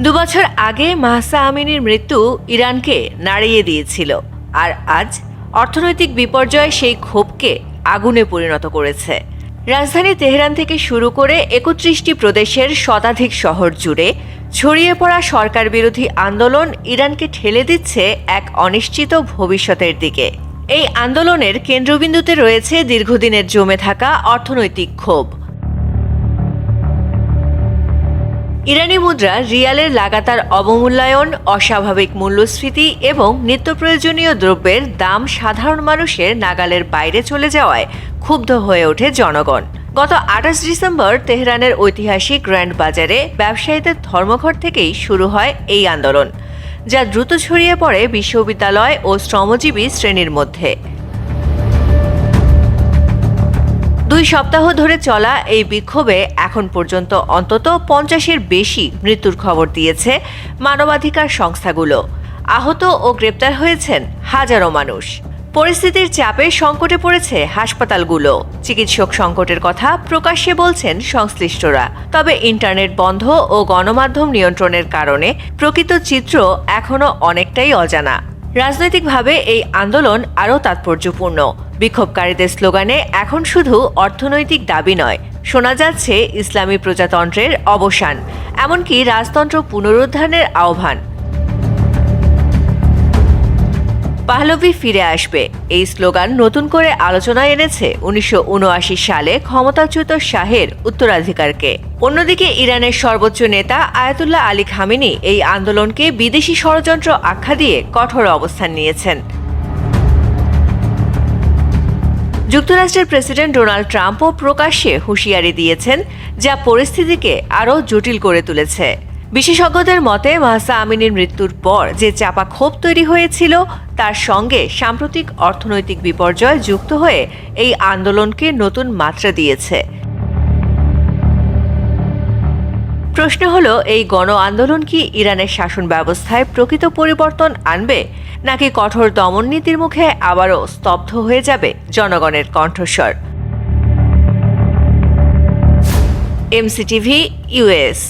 দুবছর আগে মাহসা আমিনীর মৃত্যু ইরানকে নাড়িয়ে দিয়েছিল, আর আজ অর্থনৈতিক বিপর্যয় সেই ক্ষোভকে আগুনে পরিণত করেছে। রাজধানী তেহরান থেকে শুরু করে একত্রিশটি প্রদেশের শতাধিক শহর জুড়ে ছড়িয়ে পড়া সরকার বিরোধী আন্দোলন ইরানকে ঠেলে দিচ্ছে এক অনিশ্চিত ভবিষ্যতের দিকে। এই আন্দোলনের কেন্দ্রবিন্দুতে রয়েছে দীর্ঘদিনের জমে থাকা অর্থনৈতিক ক্ষোভ। ইরানি মুদ্রা রিয়ালের লাগাতার অবমূল্যায়ন, অস্বাভাবিক মূল্যস্ফীতি এবং নিত্য প্রয়োজনীয় দ্রব্যের দাম সাধারণ মানুষের নাগালের বাইরে চলে যাওয়ায় ক্ষুব্ধ হয়ে ওঠে জনগণ। গত আঠাশ ডিসেম্বর তেহরানের ঐতিহাসিক গ্র্যান্ড বাজারে ব্যবসায়ীদের ধর্মঘট থেকেই শুরু হয় এই আন্দোলন, যা দ্রুত ছড়িয়ে পড়ে বিশ্ববিদ্যালয় ও শ্রমজীবী শ্রেণির মধ্যে। দুই সপ্তাহ ধরে চলা এই বিক্ষোভে এখন পর্যন্ত অন্তত পঞ্চাশের বেশি মৃত্যুর খবর দিয়েছে মানবাধিকার সংস্থাগুলো। আহত ও গ্রেপ্তার হয়েছেন হাজারো মানুষ। পরিস্থিতির চাপে সংকটে পড়েছে হাসপাতালগুলো। চিকিৎসক সংকটের কথা প্রকাশ্যে বলছেন সংশ্লিষ্টরা। তবে ইন্টারনেট বন্ধ ও গণমাধ্যম নিয়ন্ত্রণের কারণে প্রকৃত চিত্র এখনও অনেকটাই অজানা। রাজনৈতিকভাবে এই আন্দোলন আরও তাৎপর্যপূর্ণ। বিক্ষোভকারীদের স্লোগানে এখন শুধু অর্থনৈতিক দাবি নয়, শোনা যাচ্ছে ইসলামী প্রজাতন্ত্রের অবসান, এমনকি রাজতন্ত্র পুনরুদ্ধারের আহ্বান। পাহলভি ফিরে আসবে, এই স্লোগান নতুন করে আলোচনায় এনেছে উনিশশো উনআশি সালে ক্ষমতাচ্যুত শাহের উত্তরাধিকারকে। অন্যদিকে ইরানের সর্বোচ্চ নেতা আয়াতুল্লাহ আলী খামিনি এই আন্দোলনকে বিদেশি ষড়যন্ত্র আখ্যা দিয়ে কঠোর অবস্থান নিয়েছেন। যুক্তরাষ্ট্রের প্রেসিডেন্ট ডোনাল্ড ট্রাম্পও প্রকাশ্যে হুঁশিয়ারি দিয়েছেন, যা পরিস্থিতিকে আরও জটিল করে তুলেছে। বিশেষজ্ঞদের মতে মাহসা আমিনের মৃত্যুর পর যে চাপা ক্ষোভ তৈরি হয়েছিল, তার সঙ্গে সাম্প্রতিক অর্থনৈতিক বিপর্যয় যুক্ত হয়ে এই আন্দোলনকে নতুন মাত্রা দিয়েছে। প্রশ্ন হলো, এই গণ আন্দোলন কি ইরানের শাসন ব্যবস্থায় প্রকৃত পরিবর্তন আনবে, নাকি কঠোর দমন নীতির মুখে আবারও স্তব্ধ হয়ে যাবে জনগণের কণ্ঠস্বর? MCTV US